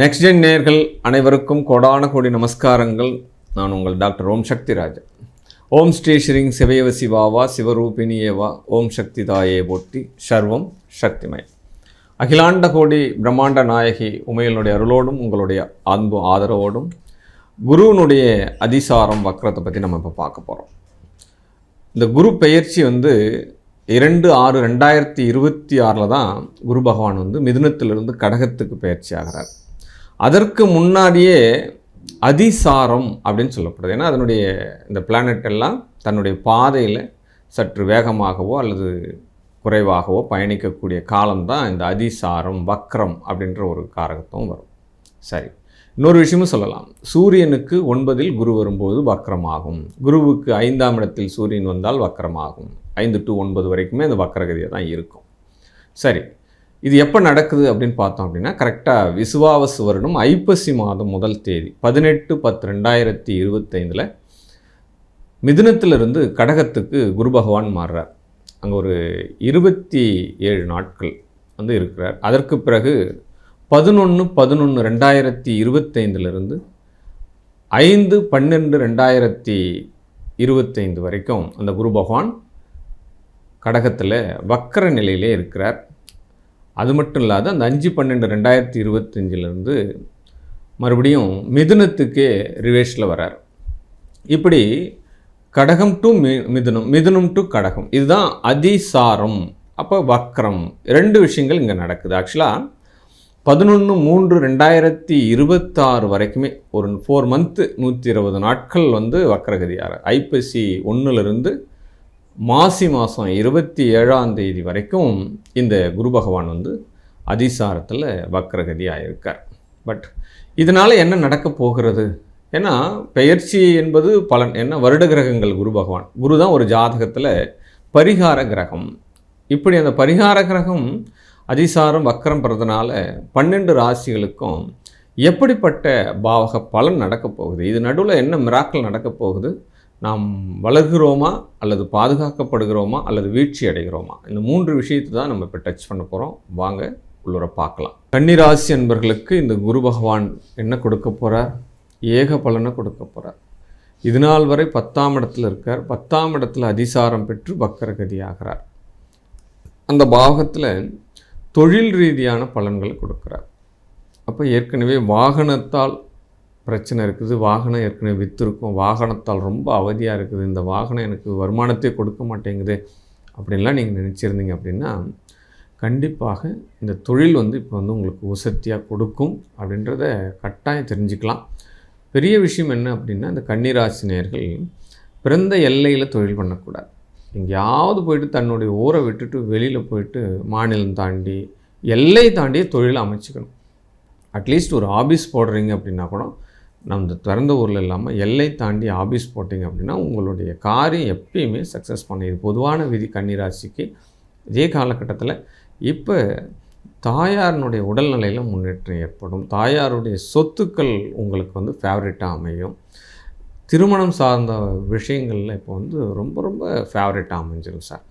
Next gen நேர்கள் அனைவருக்கும் கொடான கோடி நமஸ்காரங்கள். நான் உங்கள் டாக்டர் ஓம் சக்தி ராஜா ஓம் ஸ்ரீ ஸ்ரீங் சிவயவ சிவாவா சிவரூபிணியேவா ஓம் சக்தி தாயே போட்டி சர்வம் சக்திமயம். அகிலாண்ட கோடி பிரம்மாண்ட நாயகி உமையனுடைய அருளோடும் உங்களுடைய அன்பு ஆதரவோடும் குருவினுடைய அதிசாரம் வக்ரத்தை பற்றி நம்ம இப்போ பார்க்க போகிறோம் இந்த குரு பெயர்ச்சி வந்து இரண்டு ஆறு ரெண்டாயிரத்தி இருபத்தி ஆறில் தான் குரு பகவான் வந்து மிதுனத்திலிருந்து கடகத்துக்கு பயிற்சி ஆகிறார். அதற்கு முன்னாடியே அதிசாரம் அப்படின்னு சொல்லப்படுது. ஏன்னா அதனுடைய இந்த பிளானட் எல்லாம் தன்னுடைய பாதையில் சற்று வேகமாகவோ அல்லது குறைவாகவோ பயணிக்கக்கூடிய காலம்தான் இந்த அதிசாரம் வக்ரம் அப்படின்ற ஒரு காரகத்தும் வரும். சரி. இன்னொரு விஷயமும் சொல்லலாம். சூரியனுக்கு ஒன்பதில் குரு வரும்போது வக்ரமாகும். குருவுக்கு ஐந்தாம் இடத்தில் சூரியன் வந்தால் வக்ரமாகும். ஐந்து டு ஒன்பது வரைக்குமே அந்த வக்ரகதியாக தான் இருக்கும். சரி. இது எப்போ நடக்குது அப்படின்னு பார்த்தோம் அப்படின்னா கரெக்டாக விசுவாவசு வருடம் ஐப்பசி மாதம் முதல் தேதி பதினெட்டு பத்து ரெண்டாயிரத்தி இருபத்தைந்தில் மிதுனத்திலிருந்து கடகத்துக்கு குரு பகவான் மாறுறார். அங்கே ஒரு இருபத்தி ஏழு நாட்கள் வந்து இருக்கிறார். அதற்கு பிறகு பதினொன்று பதினொன்று ரெண்டாயிரத்தி இருபத்தைந்துலேருந்து ஐந்து பன்னெண்டு ரெண்டாயிரத்தி இருபத்தைந்து வரைக்கும் அந்த குரு பகவான் கடகத்தில் வக்கர நிலையிலே இருக்கிறார். அது மட்டும் இல்லாத அந்த அஞ்சு பன்னெண்டு ரெண்டாயிரத்தி இருபத்தஞ்சிலேருந்து மறுபடியும் மிதுனத்துக்கே ரிவேஷில் வரார். இப்படி கடகம் டு மி மிதுனம் மிதுனம் டு கடகம். இதுதான் அதிசாரம் அப்போ வக்ரம். ரெண்டு விஷயங்கள் இங்கே நடக்குது. ஆக்சுவலாக பதினொன்று மூன்று ரெண்டாயிரத்தி இருபத்தாறு வரைக்குமே ஒரு ஃபோர் மந்த்து நூற்றி இருபது நாட்கள் வந்து வக்ரகதியார். ஐப்பசி ஒன்றுலேருந்து மாசி மாதம் இருபத்தி ஏழாம் தேதி வரைக்கும் இந்த குரு பகவான் வந்து அதிசாரத்தில் வக்ரகதியாக இருக்கார் பட் இதனால் என்ன நடக்க போகிறது? ஏன்னா பெயர்ச்சி என்பது பலன் என்ன வருட கிரகங்கள் குரு பகவான். குரு தான் ஒரு ஜாதகத்தில் பரிகார கிரகம். இப்படி அந்த பரிகார கிரகம் அதிசாரம் வக்கரம் பெறதுனால பன்னெண்டு ராசிகளுக்கும் எப்படிப்பட்ட பாவக பலன் நடக்கப் போகுது? இது நடுவில் என்ன மிராக்கள் நடக்கப் போகுது? நாம் வளர்கிறோமா அல்லது பாதுகாக்கப்படுகிறோமா அல்லது வீழ்ச்சி அடைகிறோமா? இந்த மூன்று விஷயத்தை தான் நம்ம இப்போ டச் பண்ண போகிறோம் வாங்க உள்ளுர பார்க்கலாம். கன்னிராசி என்பர்களுக்கு இந்த குரு பகவான் என்ன கொடுக்க போகிறார் ஏக பலனை கொடுக்க போகிறார் இது நாள் வரை பத்தாம் இடத்துல இருக்கார். பத்தாம் இடத்துல அதிசாரம் பெற்று பக்கரகதி ஆகிறார். அந்த பாகத்தில் தொழில் ரீதியான பலன்களை கொடுக்குறார். அப்போ ஏற்கனவே வாகனத்தால் பிரச்சனை இருக்குது வாகனம் ஏற்கனவே விற்றுருக்கும் வாகனத்தால் ரொம்ப அவதியாக இருக்குது இந்த வாகனம் எனக்கு வருமானத்தை கொடுக்க மாட்டேங்குது அப்படின்லாம் நீங்கள் நினச்சிருந்தீங்க அப்படின்னா கண்டிப்பாக இந்த தொழில் வந்து இப்போ வந்து உங்களுக்கு உசத்தியாக கொடுக்கும் அப்படின்றத கட்டாயம் தெரிஞ்சுக்கலாம். பெரிய விஷயம் என்ன அப்படின்னா இந்த கன்னிராசினியர்கள் பிறந்த எல்லையில் தொழில் பண்ணக்கூடாது. எங்கேயாவது போயிட்டு தன்னுடைய ஊரை விட்டுட்டு வெளியில் போயிட்டு மாநிலம் தாண்டி எல்லை தாண்டியே தொழிலை அமைச்சிக்கணும். அட்லீஸ்ட் ஒரு ஆபீஸ் போடுறீங்க அப்படின்னா கூட நம்ம திறந்த ஊரில் இல்லாமல் எல்லை தாண்டி ஆபீஸ் போட்டிங்க அப்படின்னா உங்களுடைய காரியம் எப்பயுமே சக்ஸஸ் பண்ண இது பொதுவான விதி கன்னிராசிக்கு இதே காலகட்டத்தில் இப்போ தாயாரினுடைய உடல்நிலையில் முன்னேற்றம் ஏற்படும். தாயாருடைய சொத்துக்கள் உங்களுக்கு வந்து ஃபேவரட்டாக அமையும். திருமணம் சார்ந்த விஷயங்களில் இப்போ வந்து ரொம்ப ரொம்ப ஃபேவரட்டாக அமைஞ்சிடும் சார்.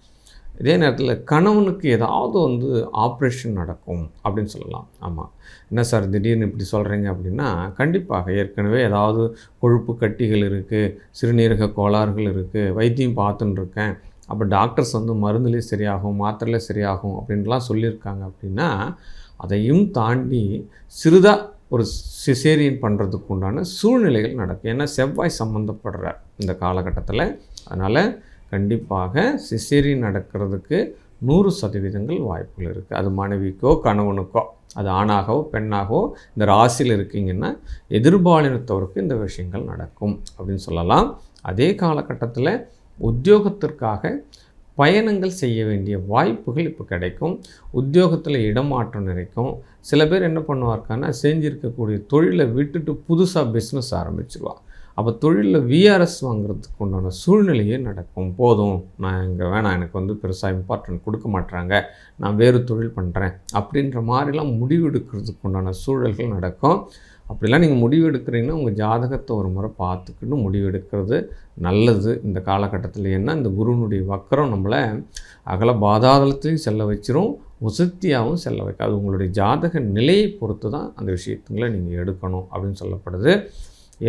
இதே நேரத்தில் கணவனுக்கு ஏதாவது வந்து ஆப்ரேஷன் நடக்கும் அப்படின்னு சொல்லலாம். ஆமாம் என்ன சார் திடீர்னு இப்படி சொல்கிறீங்க அப்படின்னா கண்டிப்பாக ஏற்கனவே ஏதாவது கொழுப்பு கட்டிகள் இருக்குது சிறுநீரக கோளாறுகள் இருக்குது வைத்தியம் பார்த்துன்னு இருக்கேன். அப்போ டாக்டர்ஸ் வந்து மருந்துலேயே சரியாகும் மாத்திரையிலே சரியாகும் அப்படின்லாம் சொல்லியிருக்காங்க அப்படின்னா அதையும் தாண்டி சிறிதாக ஒரு சிசேரியன் பண்ணுறதுக்கு உண்டான சூழ்நிலைகள் நடக்கும். ஏன்னா செவ்வாய் சம்மந்தப்படுற இந்த காலகட்டத்தில் அதனால் கண்டிப்பாக சிசேரி நடக்கிறதுக்கு நூறு சதவீதங்கள் வாய்ப்புகள் இருக்குது அது மனைவிக்கோ கணவனுக்கோ அது ஆணாகவோ பெண்ணாகவோ இந்த ராசியில் இருக்கீங்கன்னா எதிர்பாலினத்தவருக்கு இந்த விஷயங்கள் நடக்கும் அப்படின்னு சொல்லலாம். அதே காலகட்டத்தில் உத்தியோகத்திற்காக பயணங்கள் செய்ய வேண்டிய வாய்ப்புகள் இப்போ கிடைக்கும். உத்தியோகத்தில் இடமாற்றம் நிறைக்கும் சில பேர் என்ன பண்ணுவார்க்கான செஞ்சிருக்கக்கூடிய தொழிலை விட்டுட்டு புதுசாக பிஸ்னஸ் ஆரம்பிச்சிருவா. அப்போ தொழிலில் விஆர்எஸ் வாங்குறதுக்கு உண்டான சூழ்நிலையே நடக்கும். போதும். நான் இங்கே வேணாம். எனக்கு வந்து பெருசாக இம்பார்ட்டன்ட் கொடுக்க மாட்றாங்க. நான் வேறு தொழில் பண்ணுறேன் அப்படின்ற மாதிரிலாம் முடிவெடுக்கிறதுக்கு உண்டான சூழல்கள் நடக்கும். அப்படிலாம் நீங்கள் முடிவு எடுக்கிறீங்கன்னா உங்கள் ஜாதகத்தை ஒரு முறை பார்த்துக்கிட்டு முடிவு எடுக்கிறது நல்லது. இந்த காலகட்டத்தில் ஏன்னா இந்த குருனுடைய வக்கரம் நம்மளை அகல பாதாளத்தையும் செல்ல வச்சிரும். உசத்தியாகவும் செல்ல வைக்காது. உங்களுடைய ஜாதக நிலையை பொறுத்து தான் அந்த விஷயத்துங்களை நீங்கள் எடுக்கணும் அப்படின்னு சொல்லப்படுது.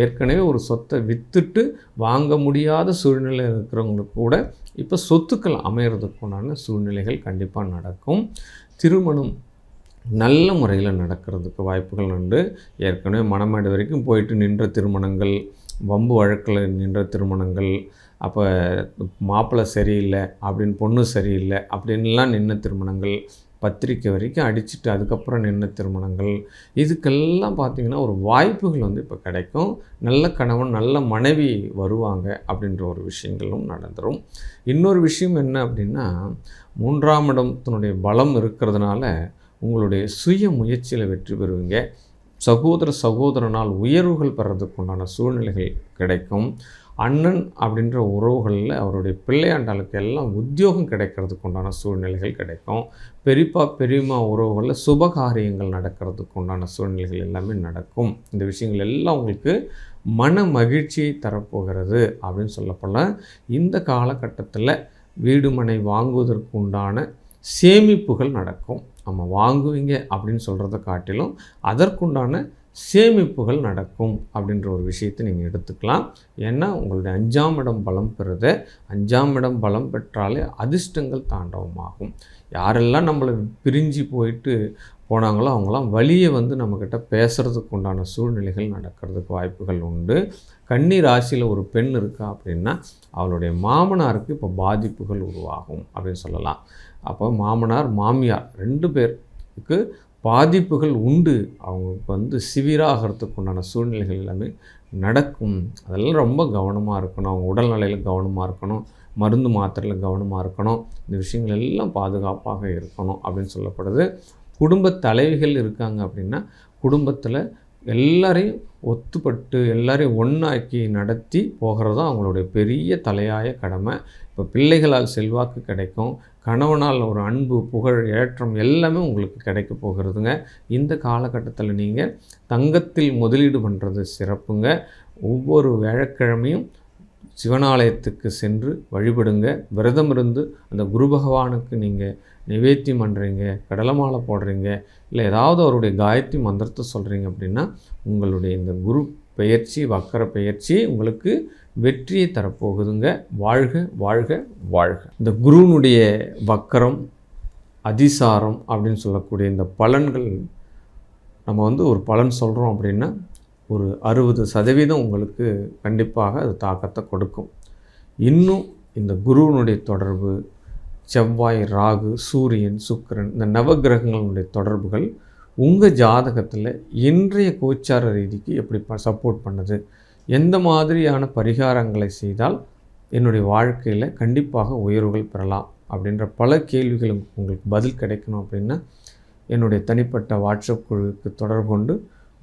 ஏற்கனவே ஒரு சொத்தை விற்றுட்டு வாங்க முடியாத சூழ்நிலை இருக்கிறவங்களுக்கு கூட இப்போ சொத்துக்கள் அமையிறதுக்குண்டான சூழ்நிலைகள் கண்டிப்பாக நடக்கும். திருமணம் நல்ல முறையில் நடக்கிறதுக்கு வாய்ப்புகள் உண்டு. ஏற்கனவே மணமேடு வரைக்கும் போயிட்டு நின்ற திருமணங்கள் வம்பு வழக்கில் நின்ற திருமணங்கள் அப்போ மாப்பிள்ளை சரியில்லை அப்படின்னு பொண்ணு சரியில்லை அப்படின்லாம் நின்ன திருமணங்கள் பத்திரிக்கை வரைக்கும் அடிச்சுட்டு அதுக்கப்புறம் நின்ன திருமணங்கள் இதுக்கெல்லாம் பார்த்திங்கன்னா ஒரு வாய்ப்புகள் வந்து இப்போ கிடைக்கும். நல்ல கணவன் நல்ல மனைவி வருவாங்க அப்படின்ற ஒரு விஷயங்களும் நடந்துடும் இன்னொரு விஷயம் என்ன அப்படின்னா மூன்றாம் இடத்தினுடைய பலம் இருக்கிறதுனால உங்களுடைய சுய முயற்சியில் வெற்றி பெறுவீங்க. சகோதர சகோதரனால் உயர்வுகள் பெறதுக்கு உண்டான சூழ்நிலைகள் கிடைக்கும். அண்ணன் அப்படின்ற உறவுகளில் அவருடைய பிள்ளையாண்டாளுக்கு எல்லாம் உத்தியோகம் கிடைக்கிறதுக்கு உண்டான சூழ்நிலைகள் கிடைக்கும். பெரியப்பா பெரியம்மா உறவுகளில் சுபகாரியங்கள் நடக்கிறதுக்கு உண்டான சூழ்நிலைகள் எல்லாமே நடக்கும். இந்த விஷயங்கள் எல்லாம் உங்களுக்கு மன மகிழ்ச்சியை தரப்போகிறது அப்படின்னு சொல்லப்போனால் இந்த காலகட்டத்தில் வீடுமனை வாங்குவதற்கு உண்டான சேமிப்புகள் நடக்கும். நம்ம வாங்குவீங்க அப்படின்னு சொல்கிறத காட்டிலும் அதற்குண்டான சேமிப்புகள் நடக்கும் அப்படின்ற ஒரு விஷயத்தை நீங்கள் எடுத்துக்கலாம். ஏன்னா உங்களுடைய அஞ்சாம் இடம் பலம் பெறுத. அஞ்சாம் இடம் பலம் பெற்றாலே அதிர்ஷ்டங்கள் தாண்டவமாகும். யாரெல்லாம் நம்மளை பிரிஞ்சு போயிட்டு போனாங்களோ அவங்களாம் வழியை வந்து நம்மக்கிட்ட பேசுகிறதுக்கு உண்டான சூழ்நிலைகள் நடக்கிறதுக்கு வாய்ப்புகள் உண்டு. கன்னி ராசியில் ஒரு பெண் இருக்கா அப்படின்னா அவளுடைய மாமனாருக்கு இப்போ பாதிப்புகள் உருவாகும் அப்படின்னு சொல்லலாம். அப்போ மாமனார் மாமியார் ரெண்டு பேருக்கு பாதிப்புகள் உண்டு. அவங்களுக்கு வந்து சிவிராகிறதுக்கு உண்டான சூழ்நிலைகள் எல்லாமே நடக்கும். அதெல்லாம் ரொம்ப கவனமாக இருக்கணும். அவங்க உடல்நிலையில் கவனமாக இருக்கணும். மருந்து மாத்திரையில் கவனமாக இருக்கணும். இந்த விஷயங்கள் எல்லாம் பாதுகாப்பாக இருக்கணும் அப்படின்னு சொல்லப்படுது. குடும்ப தலைவிகள் இருக்காங்க அப்படின்னா குடும்பத்தில் எல்லாரையும் ஒத்துப்பட்டு எல்லாரையும் ஒன்றாக்கி நடத்தி போகிறது தான் அவங்களுடைய பெரிய தலையாய கடமை. இப்போ பிள்ளைகளால் செல்வாக்கு கிடைக்கும் கணவனால் ஒரு அன்பு புகழ் ஏற்றம் எல்லாமே உங்களுக்கு கிடைக்க போகிறதுங்க. இந்த காலகட்டத்தில் நீங்கள் தங்கத்தில் முதலீடு பண்ணுறது சிறப்புங்க. ஒவ்வொரு வியாழக்கிழமையும் சிவனாலயத்துக்கு சென்று வழிபடுங்க. விரதம் இருந்து அந்த குரு பகவானுக்கு நீங்கள் நிவேத்தியம் பண்ணுறீங்க கடலை மாலை போடுறீங்க இல்லை ஏதாவது அவருடைய காயத்ரி மந்திரத்தை சொல்கிறீங்க அப்படின்னா உங்களுடைய இந்த குரு பெயர்ச்சி வக்கர பெயர்ச்சி உங்களுக்கு வெற்றியை தரப்போகுதுங்க. வாழ்க வாழ்க வாழ்க. இந்த குருனுடைய வக்கரம் அதிசாரம் அப்படின்னு சொல்லக்கூடிய இந்த பலன்கள் நம்ம வந்து ஒரு பலன் சொல்கிறோம் அப்படின்னா ஒரு அறுபது சதவீதம் உங்களுக்கு கண்டிப்பாக அது தாக்கத்தை கொடுக்கும். இன்னும் இந்த குருவினுடைய தொடர்பு செவ்வாய் ராகு சூரியன் சுக்கரன் இந்த நவகிரகங்களுடைய தொடர்புகள் உங்கள் ஜாதகத்தில் இன்றைய கோச்சார ரீதிக்கு எப்படி ப சப்போர்ட் பண்ணுது? எந்த மாதிரியான பரிகாரங்களை செய்தால் என்னுடைய வாழ்க்கையில் கண்டிப்பாக உயர்வுகள் பெறலாம்? அப்படின்ற பல கேள்விகளும் உங்களுக்கு பதில் கிடைக்கணும் அப்படின்னா என்னுடைய தனிப்பட்ட வாட்ஸ்அப் குழுவுக்கு தொடர்பு கொண்டு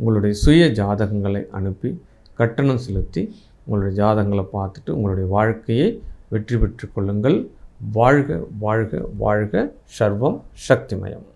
உங்களுடைய சுய ஜாதகங்களை அனுப்பி கட்டணம் செலுத்தி உங்களுடைய ஜாதகங்களை பார்த்துட்டு உங்களுடைய வாழ்க்கையை வெற்றி பெற்று கொள்ளுங்கள். வாழ்க வாழ்க வாழ்க. சர்வம் சக்திமயம்.